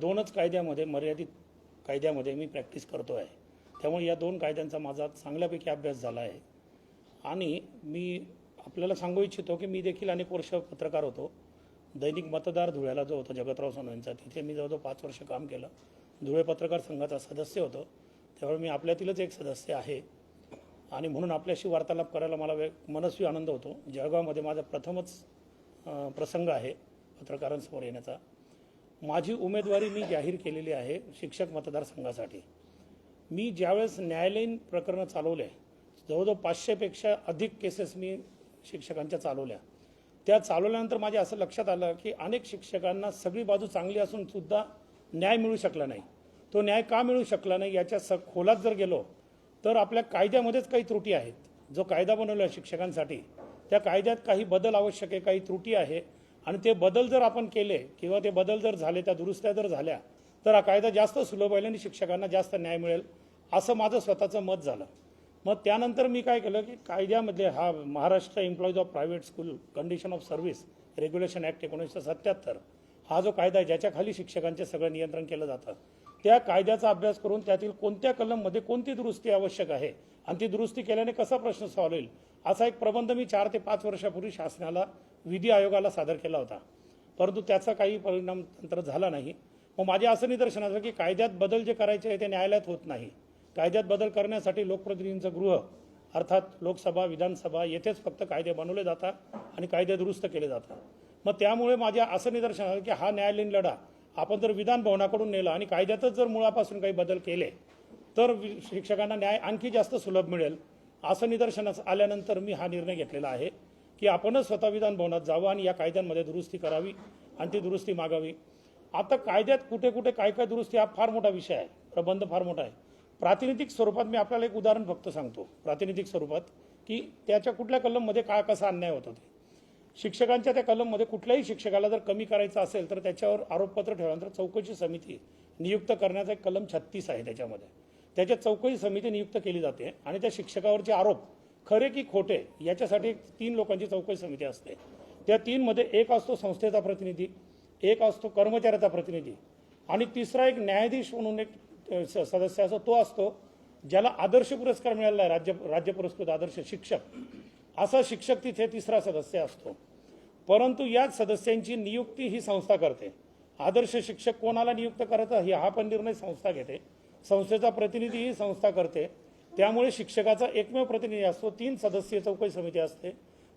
दोनच कायद्यामध्ये मर्यादित कायद्यामध्ये मी प्रॅक्टिस करतो आहे त्यामुळे या दोन कायद्यांचा माझा चांगल्यापैकी अभ्यास झाला आहे. आणि मी आपल्याला सांगू इच्छितो की मी देखील अनेक वर्ष पत्रकार होतो. दैनिक मतदार धुळ्याला जो होता जगतराव सोनवेंचा तिथे मी जवळजवळ पाच वर्ष काम केलं. धुळे पत्रकार संघाचा सदस्य होतो. त्यामुळे मी आपल्यातीलच एक सदस्य आहे. आणि म्हणून आपल्याशी वार्तालाप करायला मला वे मनस्वी आनंद होतो. जळगावमध्ये माझा प्रथमच प्रसंग आहे पत्रकारांसमोर येण्याचा. माझी उमेदवारी मी जाहीर केलेली आहे शिक्षक मतदारसंघासाठी. मी ज्यावेळेस न्यायालयीन प्रकरणं चालवले जवळजवळ पाचशेपेक्षा अधिक केसेस मी शिक्षकांच्या चालवल्या. त्या चालवल्यानंतर माझ्या असं लक्षात आलं की अनेक शिक्षकांना सगळी बाजू चांगली असून सुद्धा न्याय मिळू शकला नाही. तो न्याय का मिळू शकला नाही याच्या स खोलात जर गेलो तर आपल्या कायद्यामध्येच काही त्रुटी आहेत. जो कायदा बनवला आहे शिक्षकांसाठी त्या कायद्यात काही बदल आवश्यक आहे काही त्रुटी आहे आणि ते बदल जर आपण केले किंवा ते बदल जर झाले त्या दुरुस्त्या जर झाल्या तर हा कायदा जास्त सुलभ होईल आणि शिक्षकांना जास्त न्याय मिळेल असं माझं स्वतःचं मत झालं. मग त्यानंतर मी काय केलं की कायद्यामधले हा Maharashtra employees of private school condition of service regulation act एकोणीसशे सत्याहत्तर हा जो कायदा आहे ज्याच्याखाली शिक्षकांचे सगळं नियंत्रण केलं जातं त्या कायद्याचा अभ्यास करून त्यातील कोणत्या कलममध्ये कोणती दुरुस्ती आवश्यक आहे आणि ती दुरुस्ती केल्याने कसा प्रश्न सॉल्व्ह होईल असा एक प्रबंध मी चार ते पाच वर्षापूर्वी शासनाला विधी आयोगाला सादर केला होता. परंतु त्याचा काही परिणाम नंतर झाला नाही. मग माझ्या असं निदर्शनाचं की कायद्यात बदल जे करायचे आहे ते न्यायालयात होत नाही. कायद्यात बदल करण्यासाठी लोकप्रतिनिधींचं गृह अर्थात लोकसभा विधानसभा येथेच फक्त कायदे बनवले जातात आणि कायदे दुरुस्त केले जातात. मग त्यामुळे माझ्या असं निदर्शन आलं की हा न्यायालयीन लढा आपण जर विधान भवनाकडून नेला आणि कायद्यातच जर मुळापासून काही बदल केले तर वि- शिक्षकांना न्याय आणखी जास्त सुलभ मिळेल. असं निदर्शनास आल्यानंतर मी हा निर्णय घेतलेला आहे की आपणच स्वतः विधान भवनात जावं आणि या कायद्यांमध्ये दुरुस्ती करावी आणि ती दुरुस्ती मागावी. आता कायद्यात कुठे कुठे काय काय दुरुस्ती हा फार मोठा विषय आहे प्रबंध फार मोठा आहे. प्रातिनिधिक स्वरूपात मी आपल्याला एक उदाहरण फक्त सांगतो. प्रातिनिधिक स्वरूपात की त्याच्या कुठल्या कलममध्ये काय कसा अन्याय होत ते शिक्षकांच्या त्या कलममध्ये कुठल्याही शिक्षकाला जर कमी करायचं असेल तर त्याच्यावर आरोपपत्र ठेवल्यानंतर चौकशी समिती नियुक्त करण्याचा एक कलम छत्तीस आहे त्याच्यामध्ये. त्याच्या चौकशी समिती नियुक्त केली जाते आणि त्या शिक्षकावरचे आरोप खरे की खोटे याच्यासाठी तीन लोकांची चौकशी समिती असते. त्या तीनमध्ये एक असतो संस्थेचा प्रतिनिधी एक असतो कर्मचाऱ्याचा प्रतिनिधी आणि तिसरा एक न्यायाधीश म्हणून एक स- सदस्य असतो तो असतो ज्याला आदर्श पुरस्कार मिळाला आहे राज्य राज्य पुरस्कृत आदर्श शिक्षक. असा शिक्षक तिथे तिसरा सदस्य असतो. परंतु याच सदस्यांची नियुक्ती ही संस्था करते. आदर्श शिक्षक कोणाला नियुक्त करायचा हा पण निर्णय संस्था घेते. संस्थेचा प्रतिनिधी ही संस्था करते. त्यामुळे शिक्षकाचा एकमेव प्रतिनिधी असतो. तीन सदस्यीय चौकशी समिती असते.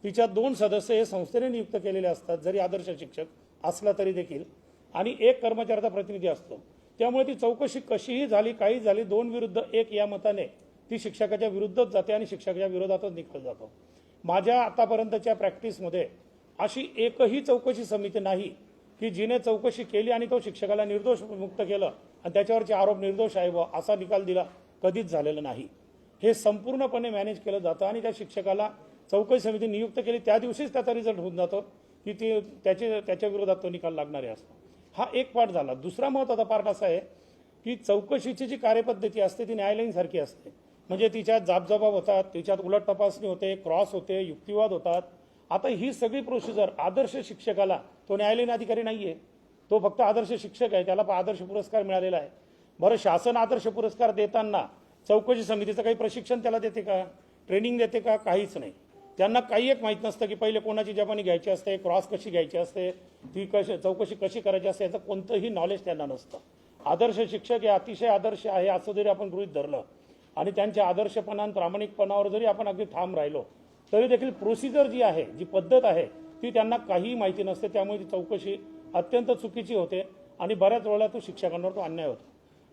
तिच्या दोन सदस्य हे संस्थेने नियुक्त केलेले असतात. जरी आदर्श शिक्षक असला तरी देखील. आणि एक कर्मचाऱ्याचा प्रतिनिधी असतो. त्यामुळे ती चौकशी कशीही झाली काही झाली दोन विरुद्ध एक या मताने ती शिक्षकाच्या विरुद्धच जाते आणि शिक्षकाच्या विरोधातच निघत जातो. माझ्या आतापर्यंतच्या प्रॅक्टिसमध्ये अशी एकही चौकशी समिती नाही की जिने चौकशी केली आणि तो शिक्षकाला निर्दोष मुक्त केलं. आणि त्याच्यावरचे आरोप निर्दोष आहे व असा निकाल दिला कधीच झालेला नाही. हे संपूर्णपणे मॅनेज केलं जातं आणि त्या शिक्षकाला चौकशी समिती नियुक्त केली. त्या दिवशीच त्याचा रिझल्ट होऊन जातो की ते त्याचे त्याच्या विरोधात तो निकाल लागणारे असतो. हा एक पार्ट झाला. दुसरा महत्त्वाचा पार्ट असा आहे की चौकशीची जी कार्यपद्धती असते ती न्यायालयीनसारखी असते. म्हणजे तिच्यात जाबजबाब होतात तिच्यात उलट तपासणी होते क्रॉस होते युक्तिवाद होतात. आता ही सगळी प्रोसिजर आदर्श शिक्षकाला तो न्यायालयीन अधिकारी नाही आहे तो फक्त आदर्श शिक्षक आहे त्याला आदर्श पुरस्कार मिळालेला आहे. बरं शासन आदर्श पुरस्कार देताना चौकशी समितीचं काही प्रशिक्षण त्याला देते का? ट्रेनिंग देते का? काहीच नाही. त्यांना काही एक माहीत नसतं की पहिले कोणाची जपानी घ्यायची असते क्रॉस कशी घ्यायची असते ती कशी चौकशी कशी करायची असते याचं कोणतंही नॉलेज त्यांना नसतं. आदर्श शिक्षक हे अतिशय आदर्श आहे असं जरी आपण गृहित धरलं आणि त्यांच्या आदर्शपणा प्रामाणिकपणावर जरी आपण अगदी ठाम राहिलो तरी देखील प्रोसिजर जी आहे जी पद्धत आहे ती त्यांना काहीही माहिती नसते त्यामुळे ती चौकशी अत्यंत चुकीची होते आणि बऱ्याच वेळेला तो शिक्षकांवर तो अन्याय होतो.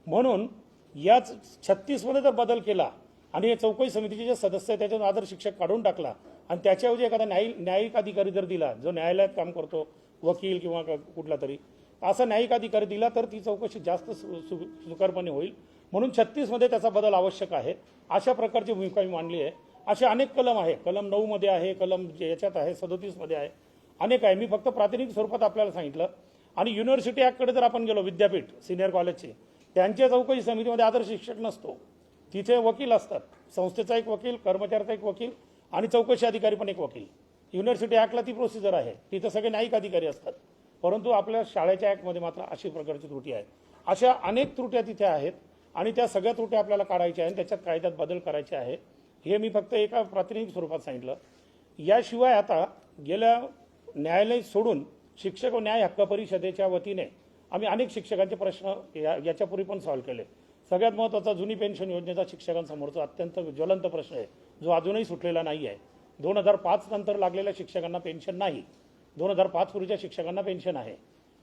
म्हणून याच छत्तीसमध्ये जर बदल केला आणि हे चौकशी समितीचे जे सदस्य आहे त्याच्यातून आदर शिक्षक काढून टाकला आणि त्याच्याऐवजी एखादा न्याय न्यायिक अधिकारी जर दिला जो न्यायालयात काम करतो वकील किंवा क- कुठला तरी असा न्यायिक अधिकारी दिला तर ती चौकशी जास्त सु- सु- सुकरपणे होईल. म्हणून छत्तीसमध्ये त्याचा बदल आवश्यक आहे. अशा प्रकारची भूमिका मी मांडली आहे. असे अनेक कलम आहे. कलम नऊमध्ये आहे कलम जे याच्यात आहे सदोतीसमध्ये आहे. अनेक आहे. मी फक्त प्रातिनिधिक स्वरूपात आपल्याला सांगितलं. आणि युनिव्हर्सिटी ॲक्टकडे जर आपण गेलो विद्यापीठ सिनियर कॉलेजचे त्यांच्या चौकशी समितीमध्ये आदर्श शिक्षक नसतो. तिथे वकील असतात. संस्थेचा एक वकील कर्मचाऱ्याचा एक वकील आणि चौकशी अधिकारी पण एक वकील. युनिव्हर्सिटी ॲक्टला ती प्रोसिजर आहे. तिथं सगळे न्यायिक अधिकारी असतात. परंतु आपल्या शाळेच्या ॲक्टमध्ये मात्र अशी प्रकारची त्रुटी आहे. अशा अनेक त्रुट्या तिथे आहेत आणि त्या सगळ्या त्रुट्या आपल्याला काढायच्या आहेत त्याच्यात कायद्यात बदल करायचे आहे हे मी फक्त एका प्रातिनिधिक स्वरूपात सांगितलं. याशिवाय आता गेल्या न्यायालय सोडून शिक्षक व न्याय हक्क परिषदेच्या वतीने आम्ही अनेक शिक्षकांचे प्रश्न या याच्यापूर्वी पण सॉल्व्ह केले. सगळ्यात महत्त्वाचा जुनी पेन्शन योजनेचा शिक्षकांसमोरचा अत्यंत ज्वलंत प्रश्न आहे. जो अजूनही सुटलेला नाही आहे. दोन हजार पाच नंतर लागलेल्या शिक्षकांना पेन्शन नाही. दोन हजार पाच पूर्वीच्या शिक्षकांना पेन्शन आहे.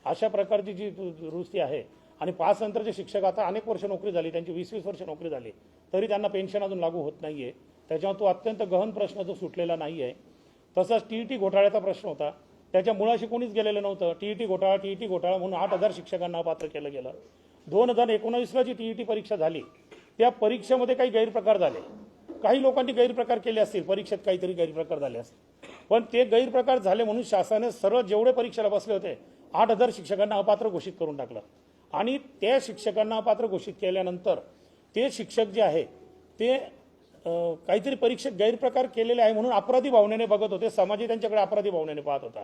अशा प्रकारची जी दुरुस्ती आहे आणि पाच नंतरचे शिक्षक आता अनेक वर्ष नोकरी झाली त्यांची वीस वीस वर्ष नोकरी झाली. तरी त्यांना पेन्शन अजून लागू होत नाही आहे त्याच्यामुळे तो अत्यंत गहन प्रश्न जो सुटलेला नाही आहे तसंच टी ई टी घोटाळ्याचा प्रश्न होता. त्याच्या मुळाशी कोणीच गेलेलं नव्हतं. टी ई टी घोटाळा टी ई टी घोटाळा म्हणून आठ हजार शिक्षकांना अपात्र केलं गेलं. दोन हजार एकोणावीसला जी टी ई टी परीक्षा झाली त्या परीक्षेमध्ये काही गैरप्रकार झाले. काही लोकांनी गैरप्रकार केले असतील परीक्षेत काहीतरी गैरप्रकार झाले असतील. पण ते गैरप्रकार झाले म्हणून शासनाने सर्व जेवढे परीक्षेला बसले होते आठ हजार शिक्षकांना अपात्र घोषित करून टाकलं. आणि त्या शिक्षकांना पात्र घोषित केल्यानंतर ते शिक्षक जे आहे ते काहीतरी परीक्षेत गैरप्रकार केलेले आहे म्हणून अपराधी भावनेने बघत होते. समाजही त्यांच्याकडे अपराधी भावनेने पाहत होता.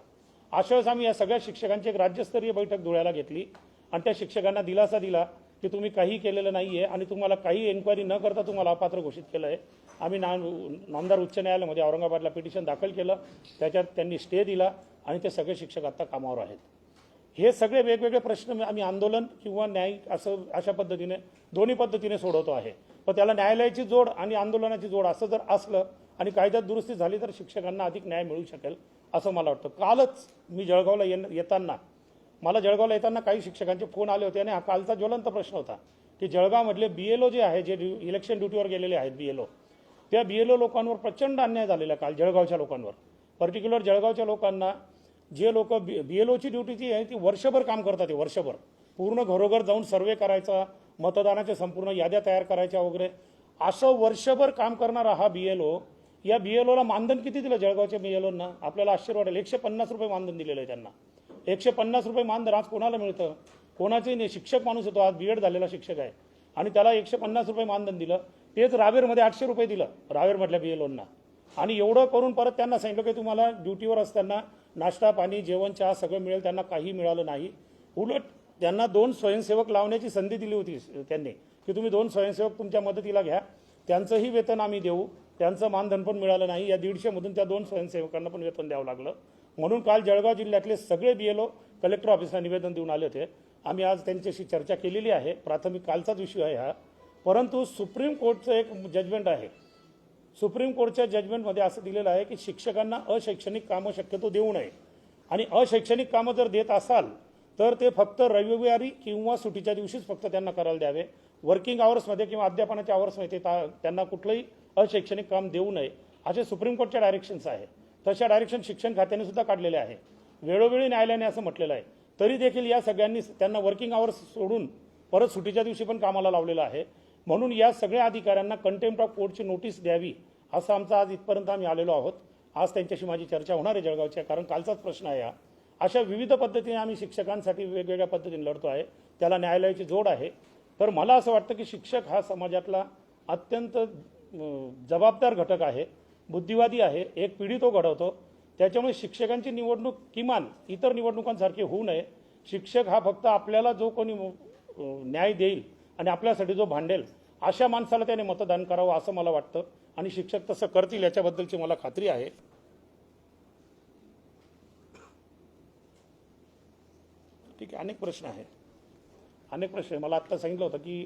अशा वेळेस आम्ही या सगळ्या शिक्षकांची एक राज्यस्तरीय बैठक धुळ्याला घेतली आणि त्या शिक्षकांना दिलासा दिला की तुम्ही काही केलेलं नाही आहे आणि तुम्हाला काही एन्क्वायरी न करता तुम्हाला अपात्र घोषित केलं आहे. आम्ही ना नामदार उच्च न्यायालयामध्ये औरंगाबादला पिटिशन दाखल केलं. त्याच्यात त्यांनी स्टे दिला आणि ते सगळे शिक्षक आता कामावर आहेत. हे सगळे वेगवेगळे प्रश्न आम्ही आंदोलन किंवा न्यायिक असं अशा पद्धतीने दोन्ही पद्धतीने सोडवतो आहे. पण त्याला न्यायालयाची जोड आणि आंदोलनाची जोड असं जर असलं आणि कायद्यात दुरुस्ती झाली तर शिक्षकांना अधिक न्याय मिळू शकेल असं मला वाटतं. कालच मी जळगावला ये येताना मला जळगावला येताना काही शिक्षकांचे फोन आले होते आणि हा कालचा ज्वलंत प्रश्न होता की जळगावमधले बी एल ओ जे आहे जे ड्यू- इलेक्शन ड्युटीवर गेलेले आहेत बी एल ओ त्या बी एल ओ लोकांवर प्रचंड अन्याय झालेला काल जळगावच्या लोकांवर. पर्टिक्युलर जळगावच्या लोकांना जे लोक बी बी एल ओची ड्युटी जी आहे ती वर्षभर काम करतात ते वर्षभर. पूर्ण घरोघर जाऊन सर्वे करायचा मतदानाच्या संपूर्ण याद्या तयार करायच्या वगैरे. असं वर्षभर काम करणारा हा बी एल ओ या बी एल ओला मानधन किती दिलं जळगावच्या बी एल ओंना आपल्याला आश्चर्य वाटेल. एकशे पन्नास रुपये मानधन दिलेलं आहे त्यांना. एकशे पन्नास रुपये मानधन आज कोणाला मिळतं? कोणाचंही नाही. शिक्षक माणूस होतो आज बी एड झालेला शिक्षक आहे. आणि त्याला एकशे पन्नास रुपये मानधन दिलं. तेच रावेरमध्ये आठशे रुपये दिलं. रावेरमधल्या बी एल ओंना आणि एवढं करून परत त्यांना सांगितलं की तुम्हाला ड्युटीवर असताना नाश्ता पाणी जेवण चहा सगळं मिळेल त्यांना काही मिळालं नाही. उलट त्यांना दोन स्वयंसेवक लावण्याची संधी दिली होती त्यांनी की तुम्ही दोन स्वयंसेवक तुमच्या मदतीला घ्या त्यांचंही वेतन आम्ही देऊ त्यांचं मानधन पण मिळालं नाही या दीडशेमधून त्या दोन स्वयंसेवकांना पण वेतन द्यावं लागलं. म्हणून काल जळगाव जिल्ह्यातले सगळे बी एल ओ कलेक्टर ऑफिसला निवेदन देऊन आले होते. आम्ही आज त्यांच्याशी चर्चा केलेली आहे. प्राथमिक कालचाच विषय आहे हा. परंतु सुप्रीम कोर्टचं एक जजमेंट आहे. सुप्रीम कोर्टच्या जजमेंटमध्ये असं दिलेलं आहे की शिक्षकांना अशैक्षणिक कामं शक्यतो देऊ नये. आणि अशैक्षणिक कामं जर देत असाल तर ते फक्त रविवारी किंवा सुटीच्या दिवशीच फक्त त्यांना करायला द्यावे. वर्किंग आवर्समध्ये किंवा अध्यापनाच्या आवर्समध्ये ता- त्यांना कुठलंही अशैक्षणिक काम देऊ नये असे सुप्रीम कोर्टच्या डायरेक्शन्स आहे. तशा डायरेक्शन शिक्षण खात्याने सुद्धा काढलेले आहे. वेळोवेळी न्यायालयाने असं म्हटलेलं आहे. तरी देखील या सगळ्यांनी त्यांना वर्किंग आवर्स सोडून परत सुटीच्या दिवशी पण कामाला लावलेलं आहे. म्हणून या सगळ्या अधिकाऱ्यांना कंटेम्प्ट ऑफ कोर्टची नोटीस द्यावी असं आमचा आज इथपर्यंत आम्ही आलेलो आहोत. आज त्यांच्याशी माझी चर्चा होणार आहे जळगावच्या कारण कालचाच प्रश्न आहे हा. अशा विविध पद्धतीने आम्ही शिक्षकांसाठी वेगवेगळ्या पद्धतीने लढतो आहे. त्याला न्यायालयाची जोड आहे. तर मला असं वाटतं की शिक्षक हा समाजातला अत्यंत जबाबदार घटक आहे बुद्धिवादी आहे एक पिढी तो घडवतो. त्याच्यामुळे शिक्षकांची निवडणूक किमान इतर निवडणुकांसारखी होऊ नये. शिक्षक हा फक्त आपल्याला जो कोणी न्याय देईल आणि आपल्यासाठी जो भांडेल अशा माणसाला त्याने मतदान करावं असं मला वाटतं. आणि शिक्षक तसं करतील याच्याबद्दलची मला खात्री आहे. ठीक आहे अनेक प्रश्न आहे अनेक प्रश्न आहे मला आत्ता सांगितलं होतं की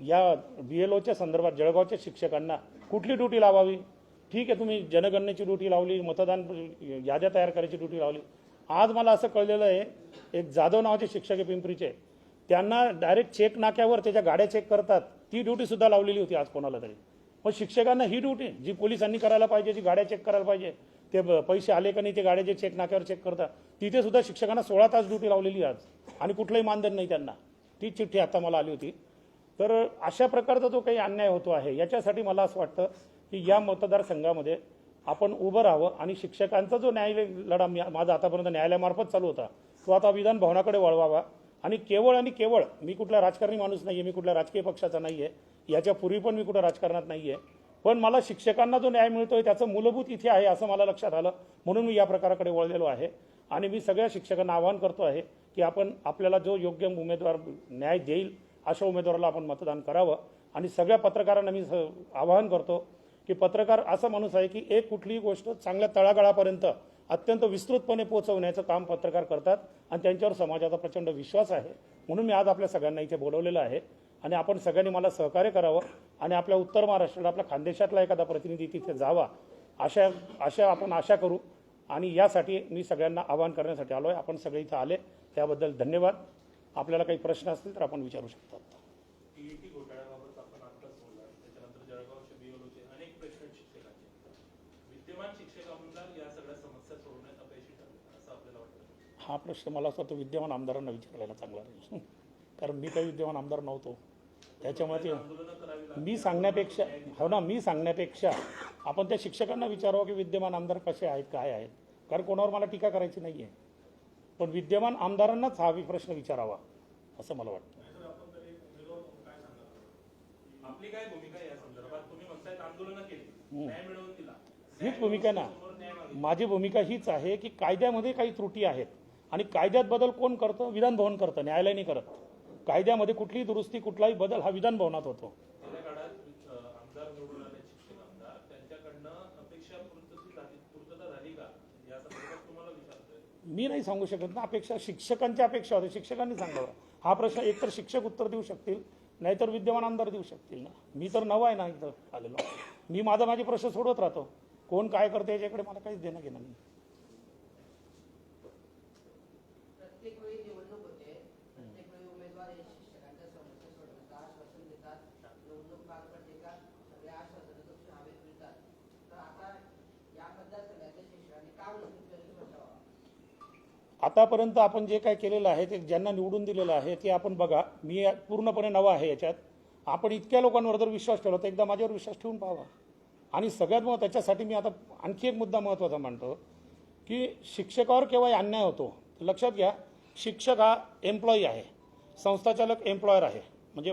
या बी एल ओच्या संदर्भात जळगावच्या शिक्षकांना कुठली ड्युटी लावावी? ठीक आहे तुम्ही जनगणनेची ड्युटी लावली मतदान याद्या तयार करायची ड्युटी लावली. आज मला असं कळलेलं आहे एक जाधव नावाचे शिक्षक आहे पिंपरीचे. त्यांना डायरेक्ट चेक नाक्यावर त्याच्या गाड्या चेक करतात. ती ड्युटीसुद्धा लावलेली होती आज कोणाला तरी. मग शिक्षकांना ही ड्युटी जी पोलिसांनी करायला पाहिजे जी गाड्या चेक करायला पाहिजे ते पैसे आले का नाही ते गाड्या जे चेक नाक्यावर चेक करतात तिथे सुद्धा शिक्षकांना सोळा तास ड्युटी लावलेली आहे आज. आणि कुठलंही मानधन नाही त्यांना. ती चिठ्ठी आता मला आली होती. तर अशा प्रकारचा जो काही अन्याय होतो आहे याच्यासाठी मला असं वाटतं की या मतदारसंघामध्ये आपण उभं राहावं आणि शिक्षकांचा जो न्यायालय लढा माझा आतापर्यंत न्यायालयामार्फत चालू होता तो आता विधान भवनाकडे वळवावा. आणि केवळ आणि केवळ मी कुठला राजकारणी माणूस नाही आहे मी कुठल्या राजकीय पक्षाचा नाही आहे याच्यापूर्वी पण मी कुठं राजकारणात नाही आहे पण मला शिक्षकांना जो न्याय मिळतोय त्याचं मूलभूत इथे आहे असं मला लक्षात आलं म्हणून मी या प्रकाराकडे वळलेलो आहे. आणि मी सगळ्या शिक्षकांना आवाहन करतो आहे की आपण आपल्याला जो योग्य उमेदवार न्याय देईल अशा उमेदवाराला आपण मतदान करावं. आणि सगळ्या पत्रकारांना मी स- आवाहन करतो की पत्रकार असा माणूस आहे की एक कुठलीही गोष्ट चांगल्या तळागाळापर्यंत अत्यंत विस्तृतपणे पोहोचवण्याचं काम पत्रकार करतात आणि त्यांच्यावर समाजाचा प्रचंड विश्वास आहे. म्हणून मी आज आपल्या सगळ्यांना इथे बोलवलेलं आहे आणि आपण सगळ्यांनी मला सहकार्य करावं आणि आपल्या उत्तर महाराष्ट्राला आपल्या खानदेशातला एखादा प्रतिनिधी तिथे जावा अशा अशा आपण आशा करू आणि यासाठी मी सगळ्यांना आवाहन करण्यासाठी आलो आहे आपण सगळे इथं आले त्याबद्दल धन्यवाद. आपल्याला काही प्रश्न असतील तर आपण विचारू शकतात टीईटी घोटाळ्याबाबत आपण आत्ताच बोलला त्याच्यानंतर जळगावचे बीओलोचे अनेक प्रश्न आहेत शिक्षकांचे विद्यमान शिक्षक आमदार या सगळ्या समस्या सोडवण्यात अपयशी ठरले असं आपल्याला वाटतं हा प्रश्न मला असं वाटतं विद्यमान आमदारांना विचारायला चांगला राहील कारण मी काही विद्यमान आमदार नव्हतो. त्याच्यामुळे ते मी सांगण्यापेक्षा हो ना मी सांगण्यापेक्षा आपण त्या शिक्षकांना विचारावं की विद्यमान आमदार कसे आहेत काय आहेत. कारण कोणावर मला टीका करायची नाही आहे पण विद्यमान आमदारांनाच हा प्रश्न विचारावा असं मला वाटतं. हीच भूमिका ना. माझी भूमिका हीच आहे की कायद्यामध्ये काही त्रुटी आहेत. आणि कायद्यात बदल कोण करतं? विधान भवन करतं न्यायालय नाही करत. कायद्यामध्ये कुठलीही दुरुस्ती कुठलाही बदल हा विधान भवनात होतो मी नाही सांगू शकत ना अपेक्षा शिक्षकांच्या अपेक्षा होते. शिक्षकांनी सांगावं. हा प्रश्न एकतर शिक्षक उत्तर देऊ शकतील नाहीतर विद्यमान आमदार देऊ शकतील ना. मी तर नवा आहे ना इथं आलेलो. मी माझा माझे प्रश्न सोडवत राहतो. कोण काय करते याच्याकडे मला काहीच देणं घेणं नाही प्रत्येक वेळी निवडणूक होते प्रत्येक वेळी उमेदवार हे शिक्षकांच्या समस्या सोडवण्याचं आश्वासन देतात निवडणूक पार पडते का सगळे आश्वासन हवेत मिळतात तर आता या मतदारसंघातल्या शिक्षकांनी का उलटून बसावा आतापर्यंत आपण जे काय केलेलं आहे ते ज्यांना निवडून दिलेलं आहे ते आपण बघा. मी पूर्णपणे नवा आहे याच्यात. आपण इतक्या लोकांवर जर विश्वास ठेवला तर एकदा माझ्यावर विश्वास ठेवून पाहावा आणि सगळ्यात मग त्याच्यासाठी मी आता आणखी एक मुद्दा महत्त्वाचा मांडतो की शिक्षकावर केव्हाही अन्याय होतो लक्षात घ्या शिक्षक हा एम्प्लॉई आहे. संस्थाचालक एम्प्लॉयर आहे. म्हणजे